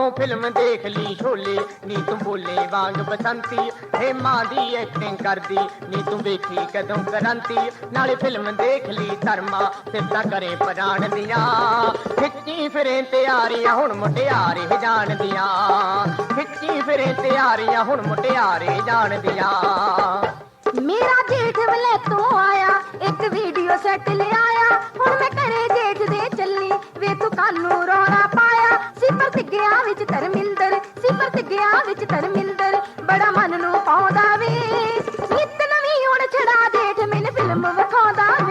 ਕਿੱਥੋਂ ਫਿਲਮ ਦੇਖ ਲਈ ਛੋਲੇ, ਨੀ ਤੂੰ ਬੋਲੇ ਵਾਂਗ ਬਸੰਤੀ। ਹੇ ਮਾਂ ਦੀ ਐਕਟਿੰਗ ਕਰਦੀ, ਨੀ ਤੂੰ ਵੇਖੀ ਕਦੋਂ ਕਰਾਂਤੀ। ਨਾਲੇ ਫਿਲਮ ਦੇਖ ਲਈ ਧਰਮਾ ਸਿੱਧਾ ਕਰੇ ਪਰਾਣ ਦੀਆਂ। ਖਿੱਚੀ ਫਿਰੇ ਤਿਆਰੀਆਂ, ਹੁਣ ਮੁਟਿਆਰੇ ਜਾਣਦੀਆਂ। ਖਿੱਚੀ ਫਿਰੇ ਤਿਆਰੀਆਂ, ਹੁਣ ਮੁਟਿਆਰੇ ਜਾਣਦੀਆਂ। ਮੇਰਾ ਜੇਠ ਵਲੇ ਤੋਂ ਆਇਆ, ਇੱਕ ਵੀਡੀਓ ਸੈੱਟ ਲਿਆਇਆ। ਹੁਣ ਮੈਂ ਵੇ ਤੂੰ ਪਾਇਆ। ਸਿਫਰ ਤੇ ਗਿਆ ਵਿੱਚ ਧਰਮਿੰਦਰ ਸਿਫਰ ਤੇ ਗਿਆ ਵਿੱਚ ਧਰਮਿੰਦਰ। ਬੜਾ ਮਨ ਨੂੰ ਪਾਉਂਦਾ ਵੇ। ਨਿਤ ਨਵੀਂ ਹੁਣ ਛੜਾ ਜੇਠ, ਮੈਨੂੰ ਫਿਲਮ ਵਿਖਾਉਂਦਾ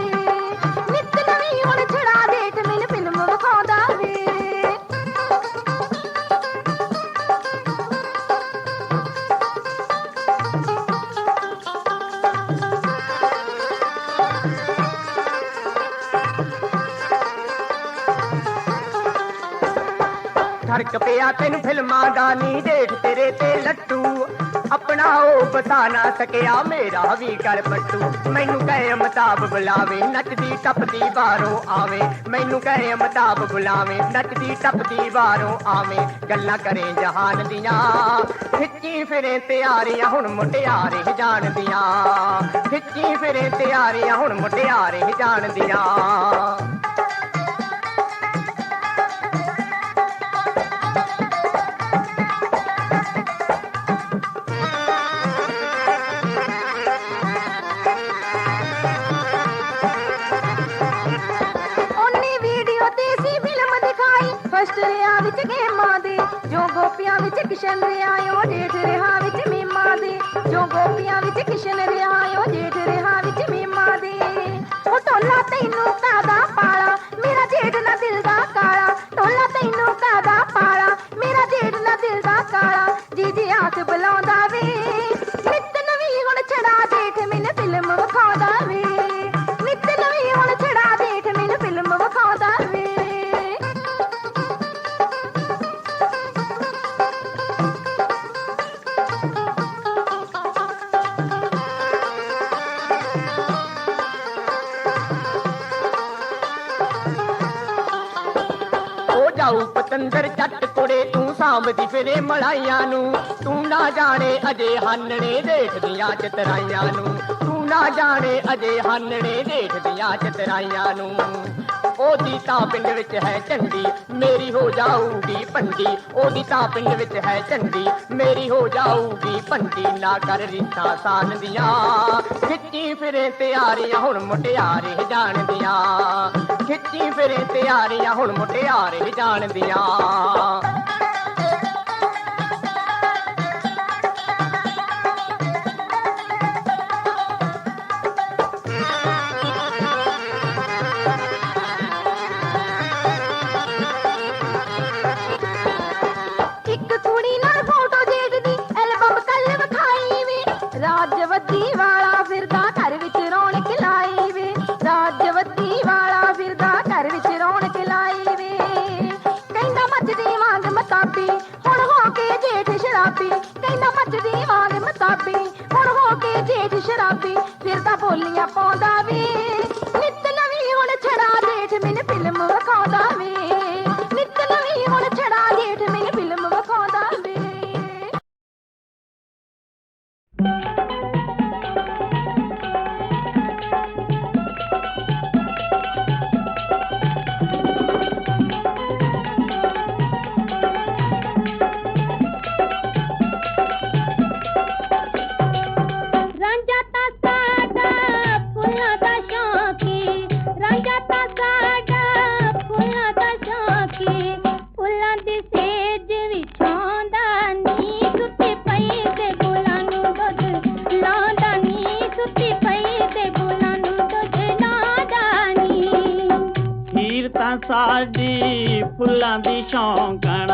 ਠਰਕ ਪਿਆ, ਤੈਨੂੰ ਫਿਲਮਾਂ ਦਾ ਨੀ ਦੇਖ ਤੇਰੇ ਤੇ ਲੱਟੂ ਆਪਣਾ ਉਹ ਬਤਾ ਨਾ ਸਕਿਆ, ਮੇਰਾ ਵੀ ਕਰ ਪੱਟੂ। ਮੈਨੂੰ ਕਹੇ ਅਮਤਾਬ ਬੁਲਾਵੇ ਨੱਚਦੀ ਟੱਪਦੀ ਬਾਹਰੋਂ ਆਵੇ। ਮੈਨੂੰ ਕਹੇ ਅਮਤਾਬ ਬੁਲਾਵੇ ਨੱਚਦੀ ਟੱਪਦੀ ਬਾਹਰੋਂ ਆਵੇ। ਗੱਲਾਂ ਕਰੇ ਜਹਾਨ ਦੀਆਂ, ਖਿੱਚੀ ਫਿਰੇ ਤਿਆਰੀਆਂ ਹੁਣ ਮੁਟਿਆਰੇ ਜਾਣਦੀਆਂ। ਖਿੱਚੀ ਫਿਰੇ ਤਿਆਰੀਆਂ ਹੁਣ ਮੁਟਿਆਰੇ ਜਾਣਦੀਆਂ। ਗੋਪੀਆਂ ਵਿੱਚ ਕਿਸ਼ਨ ਰਿਆ ਉਹ ਜੇਠ ਰਿਹਾ ਵਿੱਚ ਮੀਮਾ ਦੇ। ਜੋ ਗੋਪੀਆਂ ਵਿੱਚ ਕਿਸ਼ਨ ਰਿਹਾ ਉਹ ਜੇਠ ਰਿਹਾ ਵਿੱਚ ਮੀਮਾ ਦੇ। ਉਹ ਟੋਲਾ ਤੈਨੂੰ ਕਾਦਾ ਸਾਂਭਦੀ ਫਿਰੇ ਮਲਾਈਆਂ ਨੂੰ। ਤੂੰ ਨਾ ਜਾਣੇ ਅਜੇ ਹਾਨਣੇ ਦੇਖਦੀਆਂ ਚਤਰਾਈਆਂ ਨੂੰ। ਤੂੰ ਨਾ ਜਾਣੇ ਅਜੇ ਹਾਨਣੇ ਦੇਖਦੀਆਂ ਚਤਰਾਈਆਂ ਨੂੰ। ਉਹਦੀ ਤਾਂ ਪਿੰਡ ਵਿੱਚ ਹੈ ਝੰਡੀ, ਮੇਰੀ ਹੋ ਜਾਊਗੀ ਪੰਡੀ। ਉਹਦੀ ਤਾਂ ਪਿੰਡ ਵਿੱਚ ਹੈ ਝੰਡੀ, ਮੇਰੀ ਹੋ ਜਾਊਗੀ ਪੰਡੀ। ਨਾ ਕਰ ਰਿਸ਼ਤਾ ਸਾਨ ਦੀਆਂ। ਖਿੱਚੀ ਫਿਰੇ ਤਿਆਰੀਆਂ, ਹੁਣ ਮੁਟਿਆਰੇ ਜਾਣਦੀਆਂ। ਖਿੱਚੀ ਫਿਰੇ ਤਿਆਰੀਆਂ, ਹੁਣ ਮੁਟਿਆਰੇ ਜਾਣਦੀਆਂ। Minha ਦੀ ਸ਼ੌਂਕਣ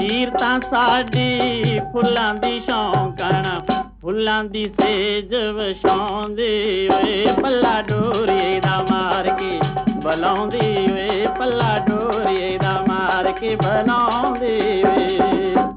ਹੀਰ ਤਾਂ ਸਾਡੀ ਫੁੱਲਾਂ ਦੀ ਸ਼ੌਂਕਣ ਫੁੱਲਾਂ ਦੀ ਸੇਜ ਵਛਾਉਂਦੀ ਓਏ, ਪੱਲਾ ਡੋਰੀਏ ਦਾ ਮਾਰ ਕੇ ਬਲਾਉਂਦੀ ਓਏ, ਪੱਲਾ ਡੋਰੀਏ ਦਾ ਮਾਰ ਕੇ ਬਲਾਉਂਦੀ ਓਏ।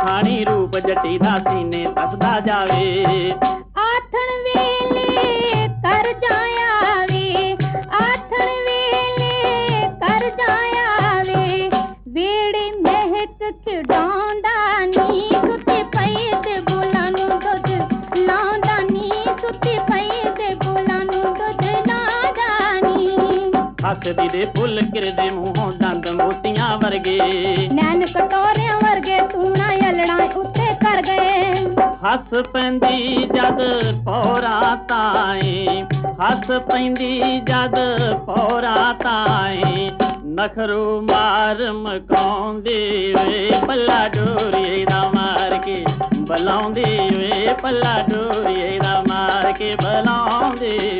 ਥਾਣੀ ਰੂਪ ਜੱਟੀ ਦਾ ਸੀਨੇ ਤਸਦਾ ਜਾਵੇ। ਆਥਣ ਵੇਲੇ ਕਰ ਜਾਇਆ ਵੇ ਆਥਣ ਵੇਲੇ ਕਰ ਜਾਇਆ ਵੇ। ਵੇੜੇ ਮਹਿਕ ਚੜਾਉਂਦਾ ਨੀ ਸੁੱਤੇ ਪਈ ਤੇ ਬੁਲਾਂ ਨੂੰ ਦੁੱਧ ਲਾਉਂਦਾ ਨੀ ਸੁੱਤੇ ਪਈ ਤੇ ਬੁਲਾਂ ਨੂੰ ਦੁੱਧ ਨੀ ਹੱਸਦੀ ਦੇ ਫੁੱਲ ਕਿਰਦੇ ਮੂੰਹੋਂ ਦੰਦ ਮੋਤੀਆਂ ਵਰਗੇ। ਹੱਸ ਪੈਂਦੀ ਜਦ ਪੌਰਾ ਤਾਏ, ਹੱਸ ਪੈਂਦੀ ਜਦ ਪੌਰਾ ਤਾਏ। ਨਖਰੂ ਮਾਰ ਮਕਾਉਂਦੀ ਵੇ, ਪੱਲਾ ਡੋਰੀਏ ਦਾ ਮਾਰ ਕੇ, ਬਲਾਉਂਦੀ ਵੇ, ਪੱਲਾ ਡੋਰੀਏ ਦਾ ਮਾਰ ਕੇ, ਬਲਾਉਂਦੀ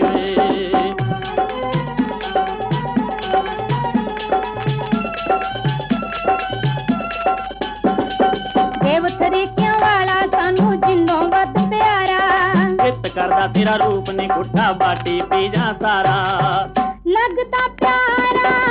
ਕਰਦਾ ਤੇਰਾ ਰੂਪ ਨੇ ਗੁੱਠਾ ਬਾਟੀ ਪੀ ਜਾ ਸਾਰਾ। ਲੱਗਦਾ ਪਿਆਰਾ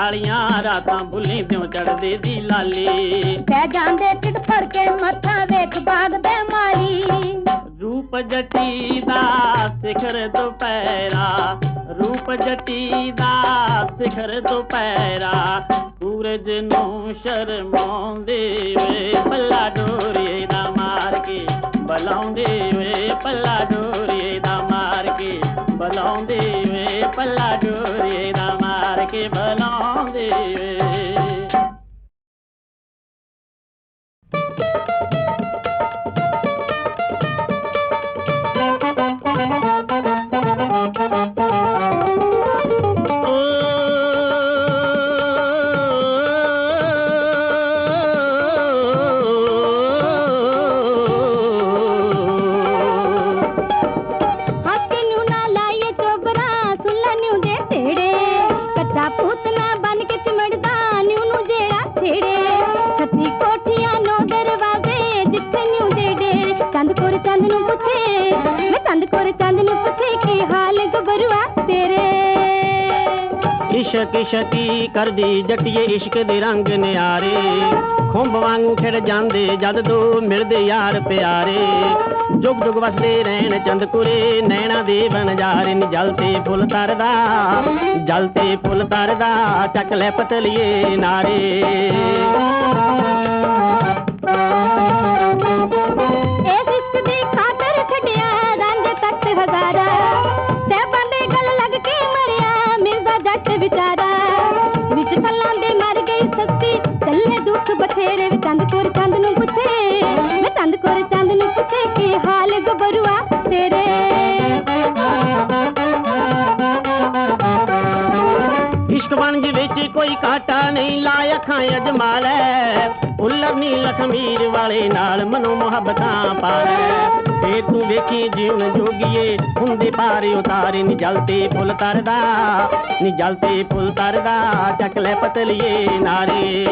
ਕਾਲੀਆਂ ਰਾਤਾਂ ਬੁੱਲੀ ਤਿਉ ਚੜਦੇ ਦੀ ਲਾਲੀ। ਪੈ ਜਾਂਦੇ ਟਿਟ ਫੜ ਕੇ ਮੱਥਾ ਵੇਖ ਬਾਗ ਦੇ ਮਾਲੀ। ਰੂਪ ਜਟੀ ਦਾ ਸਿਖਰ ਦੁਪਹਿਰਾ ਰੂਪ ਜਟੀ ਦਾ ਸਿਖਰ ਦੁਪਹਿਰਾ। ਸੂਰਜ ਨੂੰ ਸ਼ਰਮਾਉਂਦੇ ਵੇ ਪੱਲਾ ਡੋਰੀਏ ਦਾ ਮਾਰ ਕੇ ਬਲਾਉਂਦੇ ਵੇ ਪੱਲਾ ਡੋਰੀਏ ਦਾ ਮਾਰ ਕੇ ਬਲਾਉਂਦੇ ਵੇ ਪੱਲਾ ਡੋਰੀਏ ਚੰਦ ਕੋਰ ਚੰਦ ਨੂੰ ਪੁੱਛੇ, ਮੈਂ ਚੰਦ ਕੋਰ ਚੰਦ ਨੂੰ ਪੁੱਛੇ ਕੀ ਹਾਲ ਗਬਰੂਆ ਤੇਰੇ? ਇਸ਼ਕ, ਇਸ਼ਕੀ ਕਰਦੀ ਜੱਟੀਏ ਇਸ਼ਕ ਦੇ ਰੰਗ ਨਿਆਰੇ। ਖੁੰਭ ਵਾਂਗੂ ਖਿੜ ਜਾਂਦੇ ਜਦ ਦੋ ਮਿਲਦੇ ਯਾਰ ਪਿਆਰੇ। ਜੁਗ ਜੁਗ ਵਸਦੇ ਰਹਿਣ ਚੰਦਕੁਰੇ, ਨੈਣਾ ਦੇ ਬਨਜਾਰੇ ਨੀ ਜਲ ਤੇ ਫੁੱਲ ਤਰਦਾ। ਜਲ ਤੇ ਫੁੱਲ ਤਰਦਾ, ਚੱਕ ਲੈ ਪਤਲੀਏ ਨਾਰੇ। ਅਜਮਾ ਲੈ ਉੱਲਰ ਨੀ ਲਖਮੀਰ ਵਾਲੇ ਨਾਲ ਮਨੋ ਮੁਹੱਬਤਾਂ ਪਾ ਲੈ ਤੇ ਤੂੰ ਵੇਖੀ ਜੀਵਨ ਜੋਗੀਏ, ਹੁੰਦੇ ਪਾਰ ਉਤਾਰੇ ਨੀ ਜਲ ਤੇ ਫੁੱਲ ਤਰਦਾ। ਨੀ ਜਲ ਤੇ ਫੁੱਲ ਤਰਦਾ, ਚੱਕ ਲੈ ਪਤਲੀਏ ਨਾਰੇ।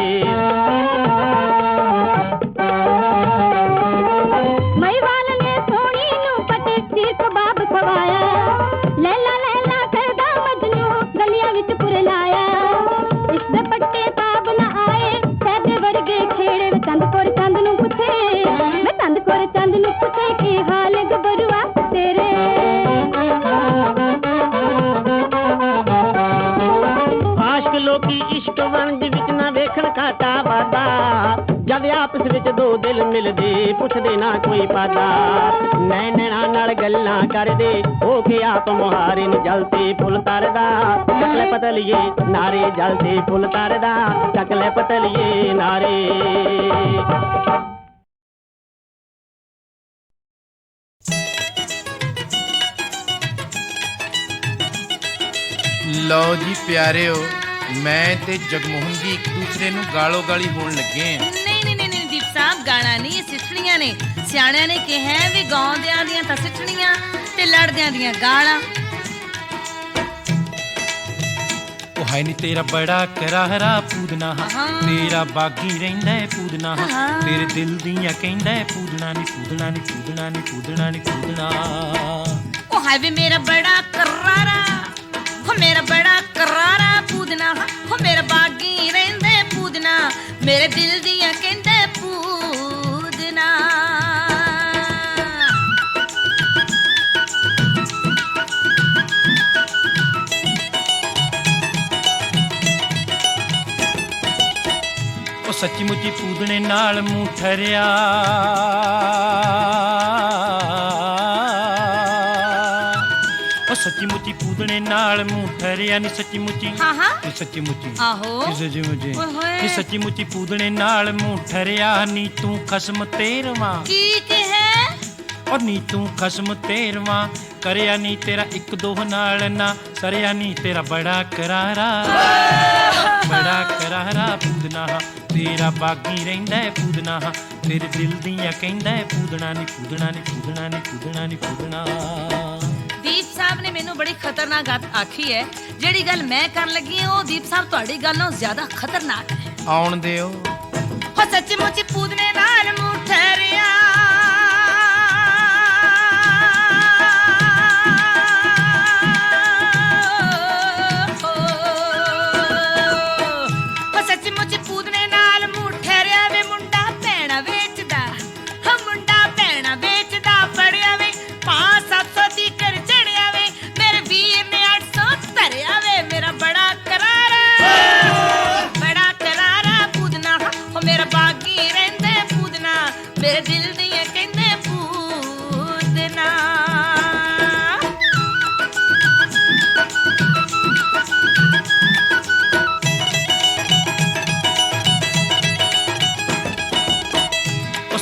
ਮਿਲਦੇ, ਪੁੱਛਦੇ ਨਾ ਕੋਈ ਪਾਦਾ ਨੈਣਾਂ ਨਾਲ ਗੱਲਾਂ ਕਰਦੇ, ਹੋ ਕੇ ਆਪ ਮੁਹਾਰੇ ਨੂੰ ਜਲਦੀ ਫੁੱਲ ਤਰਦਾ। ਚੱਕਲੇ ਪਤਲੀਏ, ਨਾਰੇ ਜਲਦੀ ਫੁੱਲ ਤਰਦਾ। ਚੱਕਲੇ ਪਤਲੀਏ, ਨਾਰੇ। ਲਓ ਜੀ ਪਿਆਰਿਓ, ਮੈਂ ਤੇ ਜਗਮੋਹਨ ਜੀ ਇੱਕ ਦੂਸਰੇ ਨੂੰ ਗਾਲੋ ਗਾਲੀ ਹੋਣ ਲੱਗੇ ਆਂ। ਸਾਹਿਬ ਗਾਣਾ ਨਹੀਂ ਸਿੱਠਣੀਆਂ ਨੇ। ਸਿਆਣਿਆਂ ਨੇ ਕਿਹਾ ਵੀ ਗਾਉਂਦਿਆਂ ਦੀਆਂ ਤਾਂ ਸਿੱਠਣੀਆਂ ਤੇ ਲੜਦਿਆਂ ਦੀਆਂ ਗਾਲਾਂ। ਉਹ ਹੈ ਨੀ ਤੇਰਾ ਬੜਾ ਕਰਾਹਰਾ ਪੂਦਨਾ। ਤੇਰਾ ਬਾਗੀ ਰਹਿੰਦਾ ਹੈ ਪੂਦਨਾ। ਤੇਰੇ ਦਿਲ ਦੀਆਂ ਕਹਿੰਦਾ ਹੈ ਪੂਦਨਾ ਨੀ ਪੂਦਨਾ ਨੀ ਪੂਦਨਾ ਨੀ ਪੂਦਨਾ ਨੀ ਪੂਦਨਾ। ਉਹ ਹੈ ਵੀ ਮੇਰਾ ਬੜਾ ਕਰਾਰਾ। ਹੋ ਮੇਰਾ ਬੜਾ ਕਰਾਰਾ ਪੂਦਨਾ ਹੋ। ਮੇਰਾ ਬਾਗੀ ਰਹਿੰਦੇ ਪੂਦਨਾ। ਮੇਰੇ ਦਿਲ ਦੀਆਂ ਕਹਿੰਦੇ ਸੱਚੀ ਮੁੱਚੀ ਪੂਦਨੇ ਨਾਲ ਮੂੰਹ ਠਰਿਆ ਉਹ ਸੱਚੀ ਮੁੱਚੀ ਪੂਦਨੇ ਨਾਲ ਮੂੰਹ ਠਰਿਆ ਨੀ ਸੱਚੀ ਮੁੱਚੀ ਹਾਂ ਹਾਂ। ਨੀ ਸੱਚੀ ਮੁੱਚੀ ਆਹੋ ਨੀ ਸੱਚੀ ਮੁੱਚੀ। ਨੀ ਸੱਚੀ ਮੁੱਚੀ ਪੂਦਨੇ ਨਾਲ ਮੂੰਹ ਠਰਿਆ ਨੀ ਤੂੰ ਖਸਮ ਤੇਰਵਾਂ। ਕੀ ਕਹੇ? ਔਰ ਨੀ ਤੂੰ ਖਸਮ ਤੇਰਵਾਂ ਕਰਿਆ ਨੀ ਤੇਰਾ ਇੱਕ ਦੋ ਨਾਲ ਨਾ ਸਰਿਆ ਨੀ ਤੇਰਾ ਬੜਾ ਕਰਾਰਾ। ਬੜਾ ਕਰਾਰਾ ਪੂਦਨਾ ਤੇਰਾ ਬਾਗੀ ਰਹਿੰਦਾ ਹੈ ਪੂਦਨਾ। ਤੇਰੇ ਦਿਲ ਦੀਆਂ ਕਹਿੰਦਾ ਹੈ ਪੂਦਨਾ ਨੀ ਪੂਦਨਾ ਨੀ ਪੂਦਨਾ ਨੀ ਪੂਦਨਾ ਨੀ ਪੂਦਨਾ ਦੀਪ ਸਾਹਿਬ ਨੇ ਮੈਨੂੰ ਬੜੀ ਖਤਰਨਾਕ ਗੱਲ ਆਖੀ ਹੈ। ਜਿਹੜੀ ਗੱਲ ਮੈਂ ਕਰਨ ਲੱਗੀ ਹਾਂ ਉਹ ਦੀਪ ਸਾਹਿਬ ਤੁਹਾਡੀ ਗੱਲ ਨਾਲੋਂ ਜ਼ਿਆਦਾ ਖਤਰਨਾਕ ਹੈ। ਆਉਣ ਦਿਓ। ਹੋ ਸੱਚ ਮੁੱਚ ਪੂਦਨੇ ਨਾਲ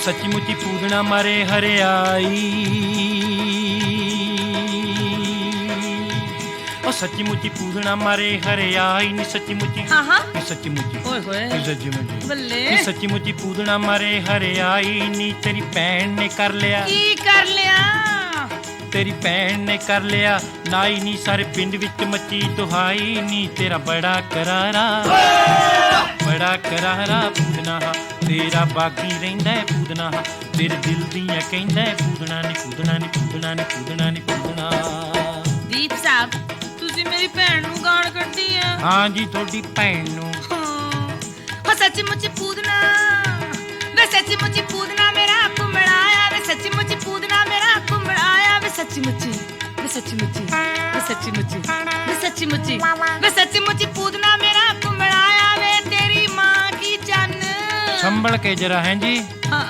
ਸੱਚੀ ਮੁੱਚੀ ਪੂਦਨਾ ਮਾਰੇ ਹਰਿਆਈ। ਉਹ ਸੱਚੀ ਮੁੱਚੀ ਪੂਦਨਾ ਮਾਰੇ ਹਰਿਆਈ ਨੀ ਸੱਚੀ ਮੁੱਚੀ ਹਾਂ ਹਾਂ। ਨੀ ਸੱਚੀ ਮੁੱਚੀ ਓਏ ਹੋਏ। ਨੀ ਸੱਚੀ ਮੁੱਚੀ ਬੱਲੇ। ਨੀ ਸੱਚੀ ਮੁੱਚੀ ਪੂਦਨਾ ਮਾਰੇ ਹਰਿਆਈ ਨੀ ਤੇਰੀ ਭੈਣ ਨੇ ਕਰ ਲਿਆ। ਕੀ ਕਰ ਲਿਆ? ਤੇਰੀ ਭੈਣ ਨੇ ਕਰ ਲਿਆ। ਨਾਈ ਨੀ ਸਾਰੇ ਪਿੰਡ ਵਿੱਚ ਮੱਚੀ ਦੁਹਾਈ ਨੀ ਤੇਰਾ ਬੜਾ ਕਰਾਰਾ। ਬੜਾ ਕਰਾਰਾ ਪੂਦਨਾ ਤੇਰਾ ਬਾਗੀ ਰਹਿੰਦਾ ਪੂਦਨਾ। ਤੇਰੇ ਦਿਲ ਦੀਆਂ ਕਹਿੰਦਾ ਪੂਦਨਾ ਨੀ ਪੂਦਨਾ ਨੀ ਪੂਦਨਾ ਨੀ ਪੂਦਨਾ ਨੀ ਪੂਦਨਾ। ਦੀਪ ਸਾਹਿਬ ਤੁਸੀਂ ਮੇਰੀ ਭੈਣ ਨੂੰ ਗਾਲ ਕੱਢੀ ਆ। ਹਾਂ ਜੀ ਤੁਹਾਡੀ ਭੈਣ ਨੂੰ। ਹੋ ਸੱਚੀ ਮੁੱਚੀ ਪੂਦਨਾ। ਵੇ ਸੱਚੀ ਮੁੱਚੀ ਪੂਦਨਾ ਮੇਰਾ ਕੁੰਮੜਾਇਆ ਵੇ ਸੱਚੀ ਮੁੱਚੀ ਪੂਦਨਾ ਮੇਰਾ ਕੁੰਮੜਾਇਆ ਵੇ ਸੱਚੀ ਮੁੱਚੀ ਵੇ ਸੱਚੀ ਮੁੱਚੀ ਵੇ ਸੱਚੀ ਮੁੱਚੀ ਵੇ ਸੱਚੀ ਮੁੱਚੀ ਵੇ ਸੱਚੀ ਮੁੱਚੀ ਪੂਦਨਾ ਮੇਰਾ ਕੁੰਮੜਾਇਆ ਵੇ ਤੇਰੀ ਮਾਂ ਕੀ ਚੰਨ ਸੰਭਲ ਕੇ ਜਰਾ ਹੈ ਜੀ? ਹਾਂ।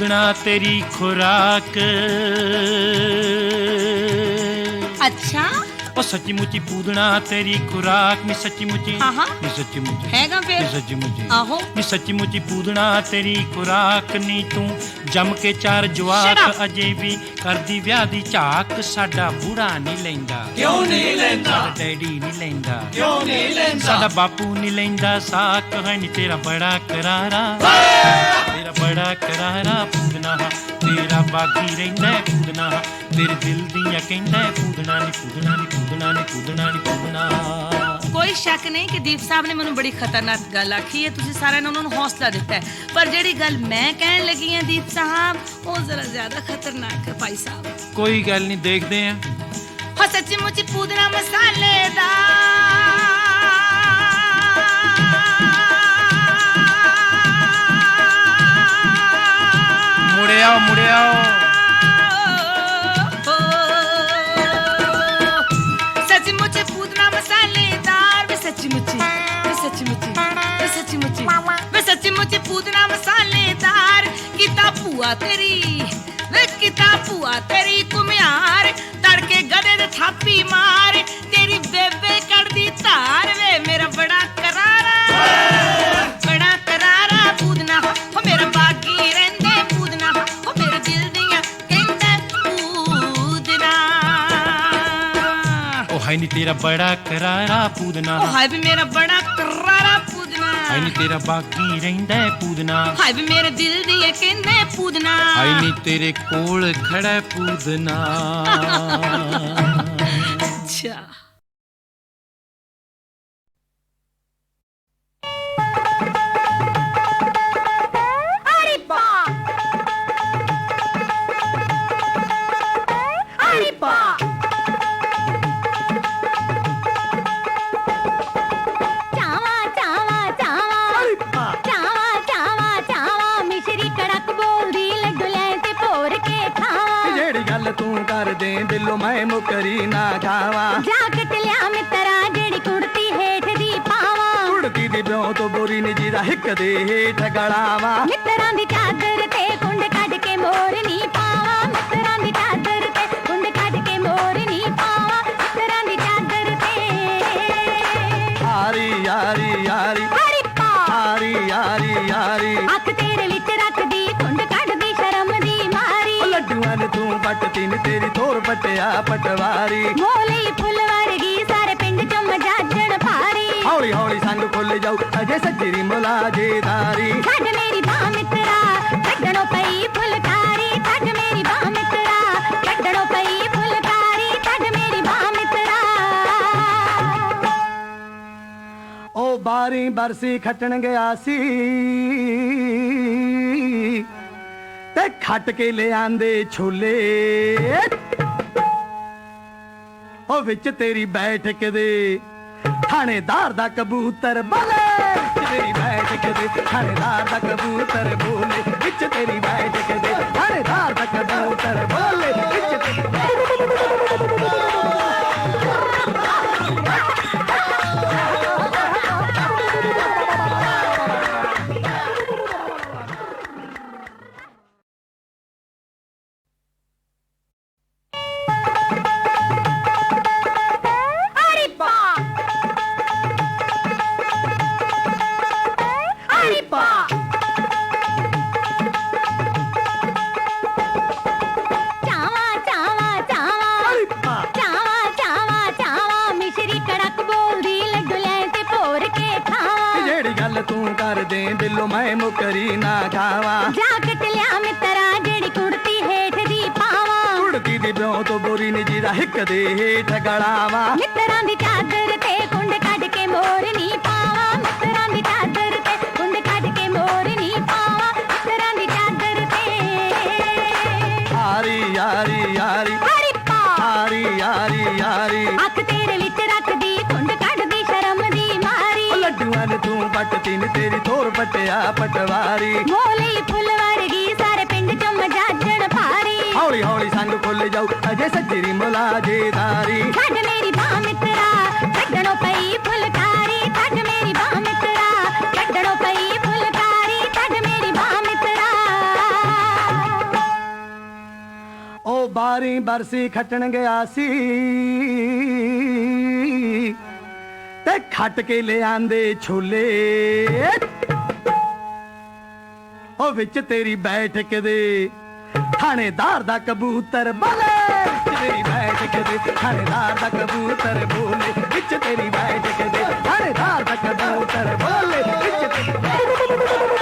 ਮੁੱਚੀ ਤੇਰੀ ਖੁਰਾਕ। ਅੱਛਾ। ਸੱਚੀ ਮੁੱਚੀ ਪੂਦਣਾ ਤੇਰੀ ਖੁਰਾਕ ਨੀ ਸੱਚੀ ਮੁੱਚੀ ਹਾਂ, ਹਾਂ। ਨੀ ਸੱਚੀ ਮੁੱਚੀ ਹੈਗਾ ਨੀ ਫਿਰ? ਸੱਚੀ ਮੁੱਚੀ ਆਹੋ। ਨੀ ਸੱਚੀ ਮੁੱਚੀ ਪੂਦਣਾ ਤੇਰੀ ਖੁਰਾਕ ਨੀ ਤੂੰ। ਜੰਮ ਕੇ ਚਾਰ Shut ਜਵਾਕ up! ਅਜੇ ਵੀ ਕਰਦੀ ਵਿਆਹ ਦੀ ਝਾਕ। ਸਾਡਾ ਬੁੜਾ ਨਹੀਂ ਲੈਂਦਾ। ਕਿਉਂ ਨਹੀਂ ਲੈਂਦਾ? ਡੈਡੀ ਨਹੀਂ ਲੈਂਦਾ। ਕਿਉਂ ਨਹੀਂ ਲੈਂਦਾ? ਸਾਡਾ ਬਾਪੂ ਨਹੀਂ ਲੈਂਦਾ। ਸਾਕ ਹੈ ਨੀ ਤੇਰਾ ਬੜਾ ਕਰਾਰਾ। ਤੇਰਾ ਬੜਾ ਕਰਾਰਾ ਪੂਦਨਾ ਤੇਰਾ ਬਾਗੀ ਰਹਿੰਦਾ ਹੈ ਪੂਦਨਾ ਤੇਰੇ ਦਿਲ ਦੀਆਂ ਕਹਿੰਦਾ ਹੈ ਪੂਦਨਾ ਨੀ ਪੂਦਨਾ ਨੀ ਪੂਦਨਾ ਨੀ ਪੂਦਨਾ ਨੀ ਪੂਦਨਾ ਕੋਈ ਸ਼ੱਕ ਨਹੀਂ ਕਿ ਦੀਪ ਸਾਹਿਬ ਨੇ ਮੈਨੂੰ ਬੜੀ ਖਤਰਨਾਕ ਗੱਲ ਆਖੀ ਹੈ। ਤੁਸੀਂ ਸਾਰਿਆਂ ਨੇ ਉਹਨਾਂ ਨੂੰ ਹੌਸਲਾ ਦਿੱਤਾ ਹੈ। ਪਰ ਜਿਹੜੀ ਗੱਲ ਮੈਂ ਕਹਿਣ ਲੱਗੀ ਹਾਂ ਦੀਪ ਸਾਹਿਬ ਉਹ ਜ਼ਰਾ ਜ਼ਿਆਦਾ ਖਤਰਨਾਕ ਹੈ ਭਾਈ ਸਾਹਿਬ। ਕੋਈ ਗੱਲ ਨਹੀਂ ਦੇਖਦੇ ਆ ਹੋ ਸੱਚੀ ਮੁੱਚੀ ਪੂਦਨਾ ਮਸਾਲੇਦਾਰ ਮੁੜਿਆ ਮੁੜਿਆ ਸੱਚਮੁੱਚ ਪੂਦਨਾ ਮਸਾਲੇਦਾਰ ਵੇ ਸੱਚਮੁੱਚ ਵੇ ਸੱਚਮੁੱਚ ਵੇ ਸੱਚਮੁੱਚ ਵੇ ਸੱਚਮੁੱਚ ਪੂਦਨਾ ਮਸਾਲੇਦਾਰ ਕੀਤਾ ਭੂਆ ਤੇਰੀ, ਵੇ ਕੀਤਾ ਭੂਆ ਤੇਰੀ ਕੁਮਿਆਰ ਤੜਕੇ ਗਦੇ ਦੇ ਥਾਪੀ ਮਾਰ ਤੇਰਾ ਬੜਾ ਕਰਾਰਾ ਪੂਦਨਾ। ਉਹ ਹਾਏ ਵੀ ਮੇਰਾ ਬੜਾ ਕਰਾਰਾ ਪੂਦਨਾ। ਹੈ ਨੀ ਤੇਰਾ ਬਾਕੀ ਰਹਿੰਦਾ ਪੂਦਨਾ। ਹਾਏ ਵੀ ਮੇਰੇ ਦਿਲ ਦੀ ਇਹ ਕਹਿੰਦੇ ਪੂਦਨਾ। ਆਈ ਨੀ ਤੇਰੇ ਕੋਲ ਖੜਾ ਪੂਦਨਾ। ਅੱਛਾ। ਮੈਂ ਮੁਕਰੀ ਨਾ ਖਾਵਾਂ। ਜਾ ਕੱਟ ਲਿਆ ਮਿੱਤਰਾ ਜਿਹੜੀ ਕੁੜਤੀ ਹੇਠ ਦੀ ਪਾਵਾ। ਕੁੜਤੀ ਦੀ ਬਿਉ ਤੋਂ ਬੋਰੀ ਨੀ ਜੀ ਦਾ ਹਿੱਕ ਦੇ ਹੇਠ ਗਲਾਵਾ। ਮਿੱਤਰਾਂ ਦੀ ਚਾਦਰ ਤੇ ਕੁੰਡ ਕੱਢ ਕੇ ਮੋਰ ਨੇ ਤੂੰ ਪੱਟਤੀ ਨੀ ਤੇਰੀ ਥੋਰ ਪਟਿਆ ਪਟਵਾਰੀ। ਮੋਲੀ ਫੁੱਲ ਵਰਗੀ ਸਾਰੇ ਪਿੰਡ ਚ ਮਜਾਜਣ ਭਾਰੀ। ਹੌਲੀ ਹੌਲੀ ਸੰਗ ਖੁੱਲ ਜਾਊ ਅਜੇ ਸੱਜਰੀ ਮੁਲਾਜੇਦਾਰੀ। ਛੱਡ ਮੇਰੀ ਬਾਹ ਮਿੱਤਰਾ ਕੱਢਣੋਂ ਪਈ ਫੁਲਕਾਰੀ ਛੱਡ ਮੇਰੀ ਬਾਹ ਮਿੱਤਰਾ ਕੱਢਣੋਂ ਪਈ ਫੁਲਕਾਰੀ ਛੱਡ ਮੇਰੀ ਬਾਹ ਮਿੱਤਰਾ। ਉਹ ਬਾਰੀ ਬਰਸੀ ਖੱਟਣ ਗਿਆ ਸੀ। ਖੱਟ ਕੇ ਲਿਆਂਦੇ ਛੋਲੇ। ਉਹ ਵਿੱਚ ਤੇਰੀ ਬੈਠਕ ਦੇ ਥਾਣੇਦਾਰ ਦਾ ਕਬੂਤਰ ਬੋਲੇ। ਤੇਰੀ ਬੈਠਕ ਦੇ ਥਾਣੇਦਾਰ ਦਾ ਕਬੂਤਰ ਬੋਲੇ। ਵਿੱਚ ਤੇਰੀ ਬੈਠਕ ਦੇ ਥਾਣੇਦਾਰ ਦਾ ਕਬੂਤਰ ਬੋਲੇ। ਵਿੱਚ ਤੇਰੀ ਨੀ ਜੀ ਦਾ ਹਿੱਕ ਦੇ ਹੇਠ ਗਲਾਵਾ ਮਿੱਤਰਾਂ ਦੀ ਚਾਦਰ ਤੇ ਕੁੰਡ ਕੱਢ ਕੇ ਮੋਰ ਨਹੀਂ ਪਾਵਾ। ਮਿੱਤਰਾਂ ਦੀ ਚਾਦਰ ਤੇ ਕੁੰਡ ਕੱਢ ਕੇ ਮੋਰ ਨਹੀਂ ਪਾਵਾ। ਮਿੱਤਰਾਂ ਦੀ ਚਾਦਰ ਤੇ ਯਾਰੀ ਯਾਰੀ ਯਾਰੀ ਹਰੀ ਪਾ। ਯਾਰੀ ਯਾਰੀ ਯਾਰੀ ਅੱਖ ਤੇਰੇ ਵਿੱਚ ਰੱਖਦੀ ਕੁੰਡ ਕੱਢਦੀ ਸ਼ਰਮ ਦੀ ਮਾਰੀ। ਲੱਡੂਆਂ ਨੇ ਤੂੰ ਪੱਟਤੀ ਨੀ ਤੇਰੀ ਥੋਰ ਪਟਿਆ ਪਟਵਾਰੀ। ਮੋਲੀ ਫੁੱਲ ਹੌਲੀ ਹੌਲੀ ਸੰਗ ਖੁੱਲ ਜਾਊ। ਅਜੇ ਸੱਜਰੀ ਮੁਲਾਜੇਦਾਰੀ ਛੱਡ ਮੇਰੀ ਬਾਹ ਮਿੱਤਰਾ ਕੱਢਣੋਂ ਪਈ ਫੁਲਕਾਰੀ। ਛੱਡ ਮੇਰੀ ਬਾਹ ਮਿੱਤਰਾ ਕੱਢਣੋਂ ਪਈ ਫੁਲਕਾਰੀ। ਛੱਡ ਮੇਰੀ ਬਾਹ ਮਿੱਤਰਾ। ਉਹ ਬਾਰੀ ਬਰਸੀ ਖੱਟਣ ਗਿਆ ਸੀ। ਤੇ ਖੱਟ ਕੇ ਲਿਆਂਦੇ ਛੋਲੇ। ਉਹ ਵਿੱਚ ਤੇਰੀ ਬੈਠਕ ਦੇ ਥਾਣੇਦਾਰ ਦਾ ਕਬੂਤਰ ਬੋਲੇ, ਤੇਰੀ ਬੈਠ ਕੇ ਦੇ ਥਾਣੇਦਾਰ ਦਾ ਕਬੂਤਰ ਬੋਲੇ, ਵਿੱਚ ਤੇਰੀ ਬੈਠ ਕੇ ਦੇ ਥਾਣੇਦਾਰ ਦਾ ਕਬੂਤਰ ਬੋਲੇ, ਵਿੱਚ ਤੇਰੀ